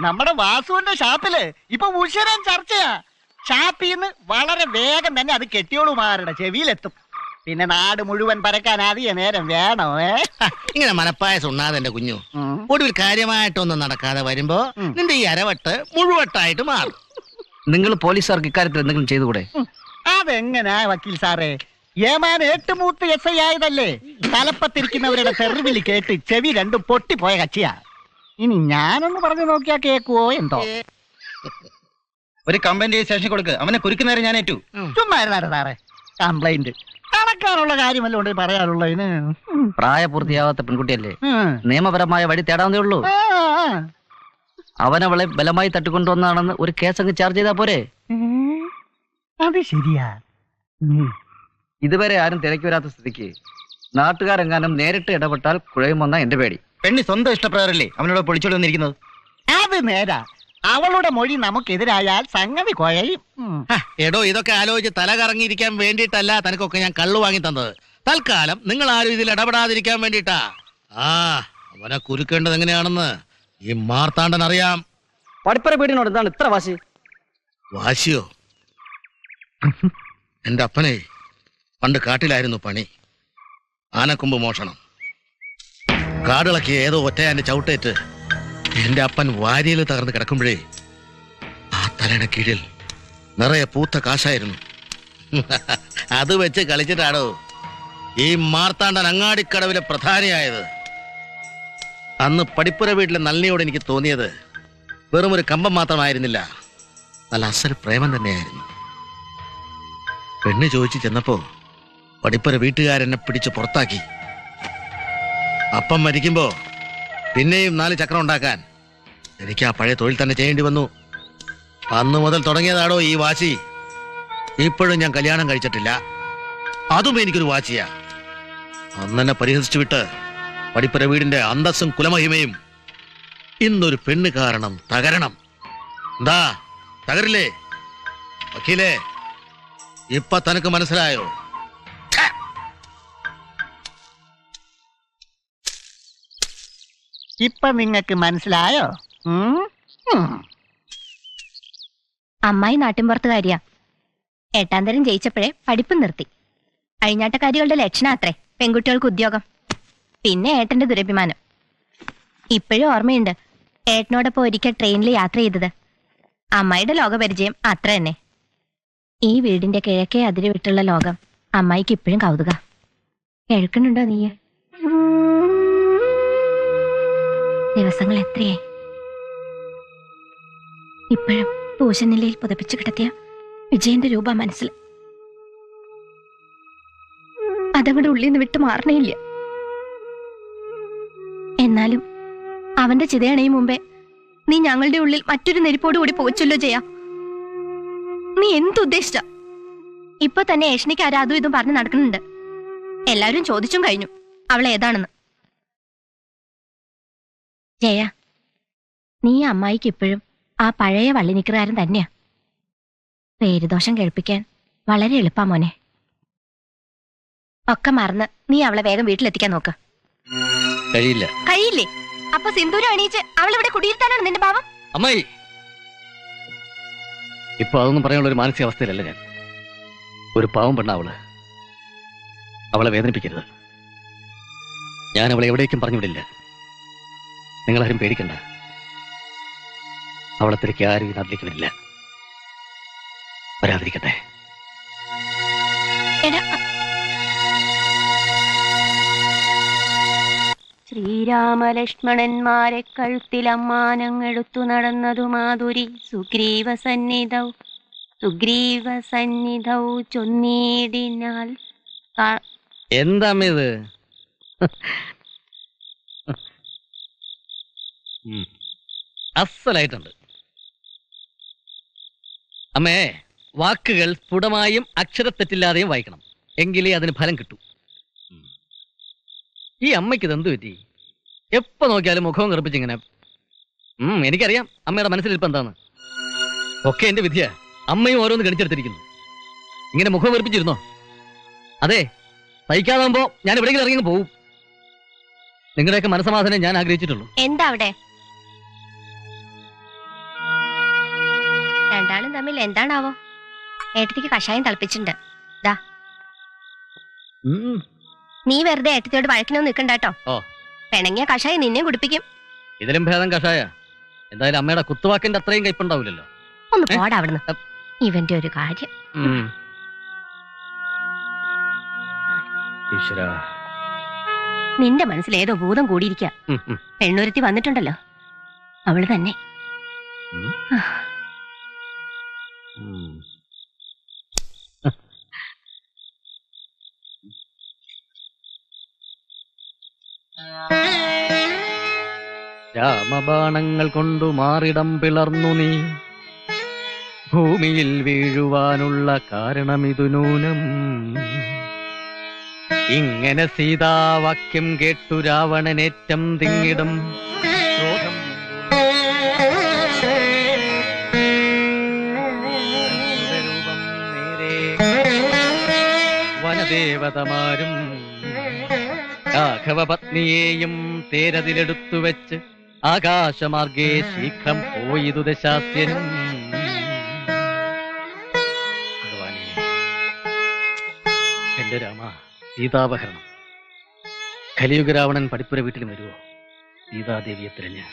നമ്മുടെ വാസുവിന്റെ ഷാപ്പിൽ ഇപ്പൊ ഉഷരം ചർച്ചയാ. ഷാപ്പിന്ന് വളരെ വേഗം തന്നെ അത് കെട്ടിയോളുമാരുടെ ചെവിയിലെത്തും. പിന്നെ നാട് മുഴുവൻ പരക്കാൻ അധിക നേരം വേണോ ഏ? ഇങ്ങനെ മനപ്പായ സുണ്ണാതെന്റെ കുഞ്ഞു. ഉം. ഒടുവിൽ കാര്യമായിട്ടൊന്നും നടക്കാതെ വരുമ്പോ നിന്റെ ഈ അരവട്ട് മുഴുവട്ടായിട്ട് മാറും. നിങ്ങൾ പോലീസുകാർക്ക് ഇക്കാര്യത്തിൽ എന്തെങ്കിലും ചെയ്തുകൂടെ? അതെങ്ങനാ വക്കീൽ സാറേ? ഏമാൻ ഏട്ടുമൂത്ത് എസ് ഐ ആയതല്ലേ? തലപ്പത്തിരിക്കുന്നവരുടെ തെറിവിളി കേട്ട് ചെവി രണ്ടും പൊട്ടിപ്പോയ കക്ഷിയാ. ഇനി ഞാനൊന്ന് പറഞ്ഞു നോക്കിയാ കേക്കുവോ എന്തോ? ഒരു കംപ്ലൈന്റ് സ്റ്റേഷനിൽ കൊടുക്ക്. അവനെ കുരുക്കുന്നേരം ഞാൻ ഏറ്റു. ചുമ്മാ സാറേ. കംപ്ലൈന്റ് കണക്കാനുള്ള കാര്യമല്ല ഉണ്ട് പറയാനുള്ളതിന്. പ്രായപൂർത്തിയാവാത്ത പെൺകുട്ടിയല്ലേ? നിയമപരമായ വഴി തേടാവുന്നേ ഉള്ളൂ. അവനവളെ ബലമായി തട്ടിക്കൊണ്ടുവന്നാണെന്ന് ഒരു കേസ് അങ്ങ് ചാർജ് ചെയ്താ പോരെ. അത് ശരിയാ. ഇതുവരെ ആരും തിരക്കി വരാത്ത സ്ഥിതിക്ക് നാട്ടുകാരെങ്ങാനും നേരിട്ട് ഇടപെട്ടാൽ കുഴയുമെന്ന എന്റെ പേടി. പെണ്ണി സ്വന്തം ഇഷ്ടപ്രകാരല്ലേ അവനോട് പൊളിച്ചോട് വന്നിരിക്കുന്നത്? അത് നേരാ. അവളുടെ മൊഴി നമുക്കെതിരായാൽ സംഗതി കുഴയും. ഉം. ഹ, എടോ ഇതൊക്കെ ആലോചിച്ച് തല കറങ്ങിയിരിക്കാൻ വേണ്ടിയിട്ടല്ല തനക്കൊക്കെ ഞാൻ കള്ളു വാങ്ങി തന്നത്. തൽക്കാലം നിങ്ങൾ ആരും ഇതിൽ ഇടപെടാതിരിക്കാൻ വേണ്ടിട്ടാ ആ അവനെ കുരുക്കേണ്ടത് എങ്ങനെയാണെന്ന് ഈ മാർത്താണ്ഡൻ അറിയാം. പഠിപ്പറ വീടിനോട് എന്താണ് ഇത്ര വാശി? വാശിയോ? എന്റെ അപ്പനെ പണ്ട് കാട്ടിലായിരുന്നു പണി. ആനക്കൊമ്പ് മോഷണം. കാടിളക്കി ഏതോ ഒറ്റയാന്റെ ചവിട്ടേറ്റ്. എന്റെ അപ്പൻ വാരിയിൽ തകർന്ന് കിടക്കുമ്പോഴേ ആ തലയുടെ കീഴിൽ നിറയെ പൂത്ത കാശായിരുന്നു. അത് വെച്ച് കളിച്ചിട്ടാണോ ഈ മാർത്താണ്ഡൻ അങ്ങാടിക്കടവിലെ പ്രധാനിയായത്. അന്ന് പടിപ്പുര വീട്ടിലെ നളിനിയോട് എനിക്ക് തോന്നിയത് വെറും ഒരു കമ്പം മാത്രമായിരുന്നില്ല. നല്ല അസൽ പ്രേമം തന്നെയായിരുന്നു. പെണ്ണ് ചോദിച്ചു ചെന്നപ്പോ പടിപ്പുര വീട്ടുകാരെന്നെ പിടിച്ച് പുറത്താക്കി. അപ്പം മരിക്കുമ്പോ പിന്നെയും നാല് ചക്രം ഉണ്ടാക്കാൻ. എനിക്ക് ആ പഴയ തൊഴിൽ തന്നെ ചെയ്യേണ്ടി വന്നു. അന്ന് മുതൽ തുടങ്ങിയതാടോ ഈ വാശി? ഇപ്പോഴും ഞാൻ കല്യാണം കഴിച്ചിട്ടില്ല. അതും എനിക്കൊരു വാശിയാ. അന്നെന്നെ പരിഹസിച്ചു വിട്ട് പടിപ്പുര വീടിന്റെ അന്തസ്സും കുലമഹിമയും ഇന്നൊരു പെണ്ണ് കാരണം തകരണം. എന്താ തകരില്ലേ? വക്കീലേ ഇപ്പൊ തനക്ക് മനസ്സിലായോ? ഇപ്പൊ നിങ്ങക്ക് മനസ്സിലായോ? അമ്മായി നാട്ടിൻപുറത്തുകാരിയാ. എട്ടാം തരം ജയിച്ചപ്പോഴേ പഠിപ്പ് നിർത്തി. അഴിഞ്ഞാട്ടക്കാരികളുടെ ലക്ഷണം അത്രേ പെൺകുട്ടികൾക്ക് ഉദ്യോഗം. പിന്നെ ഏട്ടന്റെ ദുരഭിമാനം. ഇപ്പോഴും ഓർമ്മയുണ്ട് ഏട്ടനോടൊപ്പം ഒരിക്കൽ ട്രെയിനിൽ യാത്ര ചെയ്തത്. അമ്മായിയുടെ ലോകപരിചയം അത്ര തന്നെ. ഈ വീടിന്റെ കിഴക്കേ അതിര് വിട്ടുള്ള ലോകം അമ്മായിക്ക് ഇപ്പോഴും കൗതുക. കേൾക്കുന്നുണ്ടോ നീ ദിവസങ്ങൾ എത്രയായി ഇപ്പോഴും പൂശനിലയിൽ പുതപ്പിച്ചു കിടത്തിയ വിജയന്റെ രൂപ മനസ്സിൽ. അതവിടെ ഉള്ളിൽ നിന്ന് വിട്ടു മാറണേയില്ല. എന്നാലും അവന്റെ ചിതയണയും മുമ്പേ നീ ഞങ്ങളുടെ ഉള്ളിൽ മറ്റൊരു നെരിപ്പോട് കൂടി പോച്ചല്ലോ ചെയ്യാ നീ എന്തുദ്ദേശിച്ച? ഇപ്പൊ തന്നെ ഏഷണിക്ക് ആരാധു ഇതും പറഞ്ഞ് നടക്കുന്നുണ്ട്. എല്ലാവരും ചോദിച്ചും കഴിഞ്ഞു. അവൾ ഏതാണെന്ന്. ജയ നീ അമ്മായിക്ക് ഇപ്പോഴും ആ പഴയ വള്ളിനിക്കറുകാരൻ തന്നെയാ. പേരുദോഷം കേൾപ്പിക്കാൻ വളരെ എളുപ്പാ മോനെ. ഒക്കെ മറന്ന് നീ അവളെ വേഗം വീട്ടിലെത്തിക്കാൻ നോക്ക്. കഴിയില്ല. കഴിയില്ലേ? അപ്പൊ സിന്ദൂരം അണിയിച്ച് അവളിവിടെ കുടിയിരുത്താനാണ് നിന്റെ ഭാവം അമ്മായി! ഇപ്പൊ അതൊന്നും പറയാനുള്ള ഒരു മാനസികാവസ്ഥയിലല്ല ഞാൻ. ഒരു പാവം പെണ്ണ അവൾ. അവളെ വേദനിപ്പിക്കരുത്. ഞാൻ അവളെ എവിടേക്കും പറഞ്ഞു വിടില്ല നിങ്ങളാരും പേടിക്കണ്ട. അവളത്തിലേക്ക് ആരും ഈ നാട്ടിലേക്ക് വരില്ല. വരാതിരിക്കട്ടെ. ശ്രീരാമലക്ഷ്മണന്മാരെ കഴുത്തിലമ്മാനങ്ങെടുത്തു നടന്നതു മാധുരി. സുഗ്രീവ സന്നിധൗ സുഗ്രീവ സന്നിധൗ ചൊന്നീടിനാൽ എന്താമിത് എന്താ ഇത്? ഉം. അസ്സലായിട്ടുണ്ട് അമ്മേ വാക്കുകൾ സ്ഫുടമായും അക്ഷരത്തെറ്റില്ലാതെയും വായിക്കണം. എങ്കിലേ അതിന് ഫലം കിട്ടൂ. ഈ അമ്മയ്ക്ക് ഇതെന്ത് പറ്റി? എപ്പോ നോക്കിയാലും മുഖവും കറുപ്പിച്ചിങ്ങനെ ഉം എനിക്കറിയാം അമ്മയുടെ മനസ്സിൽ ഇപ്പം എന്താന്ന് ഒക്കെ എന്റെ വിധിയാ. അമ്മയും ഓരോന്ന് ഗണിച്ചെടുത്തിരിക്കുന്നു. ഇങ്ങനെ മുഖം വെറുപ്പിച്ചിരുന്നോ? അതെ സഹിക്കാതാകുമ്പോ ഞാൻ എവിടെയെങ്കിലും ഇറങ്ങി പോവും. നിങ്ങളുടെയൊക്കെ മനസ്സമാധാനം ഞാൻ ആഗ്രഹിച്ചിട്ടുള്ളൂ. എന്താ അവിടെ? തമ്മിൽ എന്താണാവോ? ഏട്ടത്തിക്ക് കഷായം തിളപ്പിച്ചിട്ടുണ്ട്. ദാ. നീ വെറുതെ ഏട്ടത്തിയോട് വഴക്കിനൊന്നും നിൽക്കണ്ടോ. പിണങ്ങിയ കഷായം നിന്നെ കുടിപ്പിക്കും. ഇതിലും ഭേദം കഷായ. എന്തായാലും അമ്മയുടെ കുത്തുവാക്കിന്റെ അത്രയും കയ്പുണ്ടാവില്ലല്ലോ. ഒന്ന്? പോടാ അവിടുന്ന്. ഇവന്റെ ഒരു കാര്യം. നിന്റെ മനസ്സിൽ ഏതോ ഭൂതം കൂടിയിരിക്കുക. പെണ്ണുരുത്തി വന്നിട്ടുണ്ടല്ലോ. അവൾ തന്നെ. രാമബാണങ്ങൾ കൊണ്ടു മാറിടം പിളർന്നു നീ. ഭൂമിയിൽ വീഴുവാനുള്ള കാരണമിതു നൂനം. ഇങ്ങനെ സീതാവാക്യം കേട്ടു രാവണനേറ്റം തിങ്ങിടും. വനദേവതമാരും രാഘവപത്നിയെയും തേരതിലെടുത്തു വെച്ച് ആകാശമാർഗേ ശീഘ്രം പോയിതു ദശാസ്യനും ഭഗവാനേ, എന്റെ രാമ സീതാപഹരണം കലിയുഗ രാവണൻ പടിപ്പുര വീട്ടിലും വരുവോ? സീതാദേവിയെ തിരഞ്ഞ്.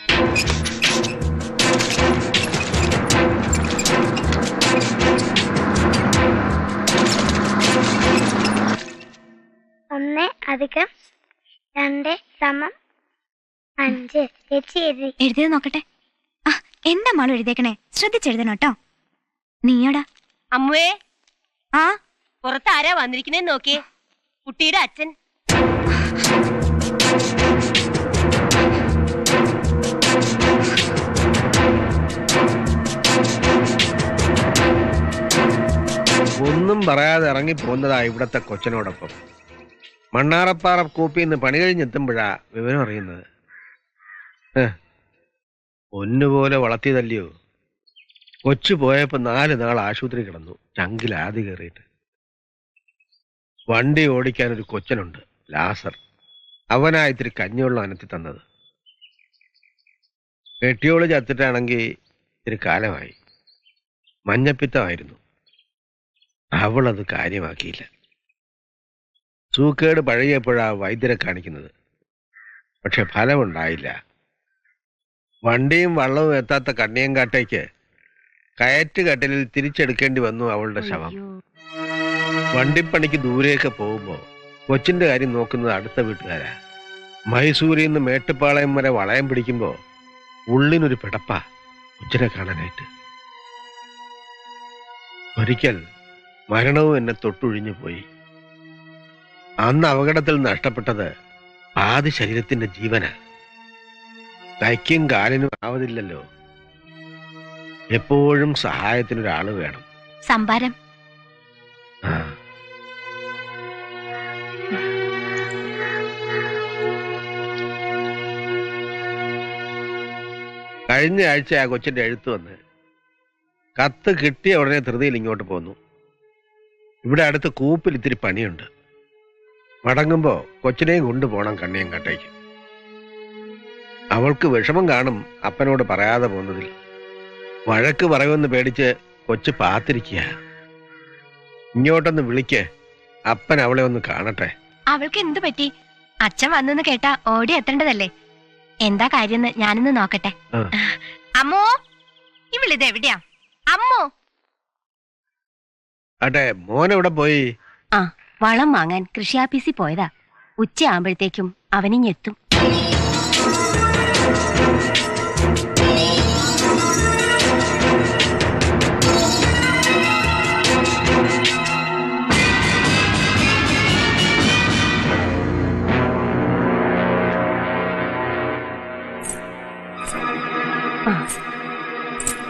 ഒന്ന് അധികം രണ്ട് സമം. അഞ്ച് എഴുതിയത് നോക്കട്ടെ. ആ എന്താ മോൾ എഴുതിയേക്കണേ. ശ്രദ്ധിച്ചെഴുതണം കേട്ടോ. നീയോടാ. അമ്മുവേ ആ? പുറത്ത് ആരാ വന്നിരിക്കുന്നേന്ന് നോക്കിയേ. കുട്ടിയുടെ അച്ഛൻ. ഒന്നും പറയാതെ ഇറങ്ങി പോകുന്നതാ ഇവിടത്തെ കൊച്ചനോടൊപ്പം. മണ്ണാറപ്പാറ കോപ്പിന്ന് പണി കഴിഞ്ഞെത്തുമ്പോഴാ വിവരം അറിയുന്നത്. ഹ്. പൊന്നുപോലെ വളർത്തിയതല്ലയോ? കൊച്ചു പോയപ്പോ നാല് നാൾ ആശുപത്രി കിടന്നു. ചങ്കിൽ ആദ്യ കയറിയിട്ട്. വണ്ടി ഓടിക്കാൻ ഒരു കൊച്ചനുണ്ട് ലാസർ. അവനാ ഇത്തിരി കഞ്ഞിവെള്ളം അനത്തി തന്നത്. കെട്ടിയോൾ ചത്തിട്ടാണെങ്കിൽ ഇത്തിരി കാലമായി. മഞ്ഞപ്പിത്തമായിരുന്നു. അവളത് കാര്യമാക്കിയില്ല. സൂക്കേട് പഴകിയപ്പോഴാണ് വൈദ്യരെ കാണിക്കുന്നത്. പക്ഷെ ഫലമുണ്ടായില്ല. വണ്ടിയും വള്ളവും എത്താത്ത കണ്ണിയങ്കാട്ടേക്ക് കയറ്റുകട്ടലിൽ തിരിച്ചെടുക്കേണ്ടി വന്നു അവളുടെ ശവം. വണ്ടിപ്പണിക്ക് ദൂരെയൊക്കെ പോകുമ്പോ കൊച്ചിന്റെ കാര്യം നോക്കുന്നത് അടുത്ത വീട്ടുകാരാ. മൈസൂരിൽ നിന്ന് മേട്ടുപ്പാളയം വരെ വളയം പിടിക്കുമ്പോ ഉള്ളിനൊരു പിടപ്പ കൊച്ചിനെ കാണാനായിട്ട്. ഒരിക്കൽ മരണവും എന്നെ തൊട്ടൊഴിഞ്ഞു പോയി. അന്ന് അപകടത്തിൽ നഷ്ടപ്പെട്ടത് ആദ്യ ശരീരത്തിന്റെ ജീവന. കൈക്കും കാലിനും ആവതില്ലല്ലോ. എപ്പോഴും സഹായത്തിനൊരാൾ വേണം. സംഭാരം. കഴിഞ്ഞ ആഴ്ച ആ കൊച്ചിന്റെ എഴുത്ത് വന്ന് കത്ത് കിട്ടിയ ഉടനെ ധൃതിയിൽ ഇങ്ങോട്ട് പോന്നു. ഇവിടെ അടുത്ത് കൂപ്പിൽ ഇത്തിരി പണിയുണ്ട്. മടങ്ങുമ്പോ കൊച്ചിനെയും കൊണ്ടുപോകണം കണ്ണിയങ്കാട്ടേക്ക് അവൾക്ക് വിഷമം കാണും അപ്പനോട് പറയാതെ പോകുന്നതിൽ. വഴക്ക് പറയുമെന്ന് പേടിച്ച് കൊച്ചു പാത്തിരിക്കുക ഇങ്ങോട്ടൊന്ന് വിളിക്ക്. അപ്പൻ അവളെ ഒന്ന് കാണട്ടെ. അവൾക്ക് എന്തു പറ്റി? അച്ഛൻ വന്നെന്ന് കേട്ടാ ഓടി എത്തേണ്ടതല്ലേ? എന്താ കാര്യം ഞാനൊന്ന് നോക്കട്ടെ. അമ്മോ ഇവളിത് എവിടെയാ? അമ്മോ. അട്ടെ മോനെവിടെ പോയി? ആ വളം വാങ്ങാൻ കൃഷി ആഫീസിൽ പോയതാ. ഉച്ചയാകുമ്പോഴത്തേക്കും അവനിങ്ങെത്തും.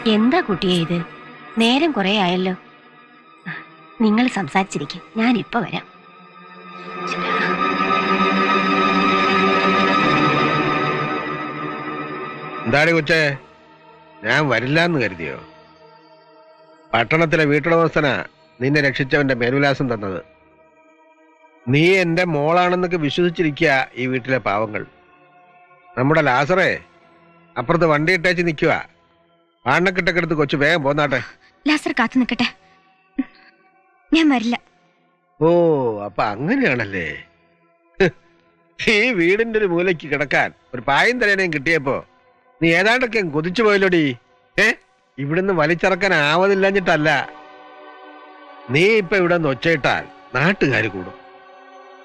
എന്താ കുട്ടിയെ ഇത്? നേരം കുറെ ആയല്ലോ. നിങ്ങൾ സംസാരിച്ചിരിക്കും. ഞാൻ ഇപ്പൊ വരാം. എന്താടി ഞാൻ വരില്ല എന്ന് കരുതിയോ? പട്ടണത്തിലെ വീട്ടുടമസ്ഥനാ നിന്നെ രക്ഷിച്ചവന്റെ മേൽവിലാസം തന്നത്. നീ എന്റെ മോളാണെന്നൊക്കെ വിശ്വസിച്ചിരിക്കുക ഈ വീട്ടിലെ പാവങ്ങൾ. നമ്മുടെ ലാസറേ അപ്പുറത്ത് വണ്ടി ഇട്ടേച്ച് നിൽക്കുക പാണ്ണക്കെട്ടൊക്കെ എടുത്ത് കൊച്ചു വേഗം പോന്നാട്ടെ ലാസർ കാത്തു നിൽക്കട്ടെ. ഞാൻ വരില്ല. ഓ അപ്പൊ അങ്ങനെയാണല്ലേ? ഹ്, ഈ വീടിന്റെ ഒരു മൂലയ്ക്ക് കിടക്കാൻ ഒരു പായം തലേനേം കിട്ടിയപ്പോ നീ ഏതാണ്ടൊക്കെ അങ്ങ് കൊതിച്ചു പോയല്ലോടി? ഏ? ഇവിടുന്ന് വലിച്ചിറക്കാൻ ആവതില്ലഞ്ഞിട്ടല്ല. നീ ഇപ്പൊ ഇവിടെ നിന്ന് ഒച്ചയിട്ടാൽ നാട്ടുകാർ കൂടും.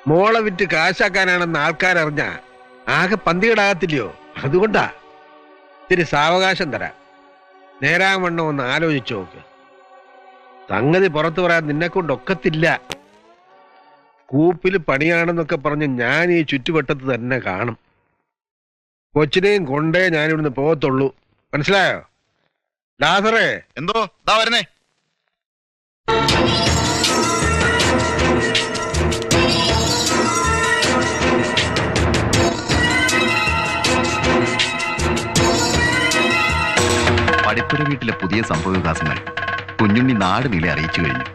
മോളെ വിറ്റ് കാശാക്കാനാണെന്ന് ആൾക്കാരറിഞ്ഞ ആകെ പന്തികടാകത്തില്ലയോ? അതുകൊണ്ടാ. ഇത്തിരി സാവകാശം തരാം. നേരാവണ്ണം ഒന്ന് ആലോചിച്ചു നോക്ക്. സംഗതി പുറത്തു പറയാൻ നിന്നെ കൊണ്ടൊക്കത്തില്ല കൂപ്പിൽ പണിയാണെന്നൊക്കെ പറഞ്ഞ് ഞാൻ ഈ ചുറ്റുവട്ടത്ത് തന്നെ കാണും. കൊച്ചിനെയും കൊണ്ടേ ഞാൻ ഇവിടുന്ന് പോകത്തുള്ളൂ. മനസ്സിലായോ? ലാസറേ. എന്തോ? ദാ വരുന്നേ. പടിപ്പുര വീട്ടിലെ പുതിയ സംഭവവികാസങ്ങൾ കുഞ്ഞുണ്ണി നാട് നീളെ അറിയിച്ചു കഴിഞ്ഞു.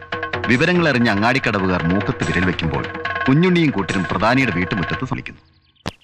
വിവരങ്ങൾ അറിഞ്ഞ് അങ്ങാടിക്കടവുകാർ മൂക്കത്ത് വിരൽ വെക്കുമ്പോൾ കുഞ്ഞുണ്ണിയും കൂട്ടരും പ്രധാനിയുടെ വീട്ടുമുറ്റത്ത് സമിക്കുന്നു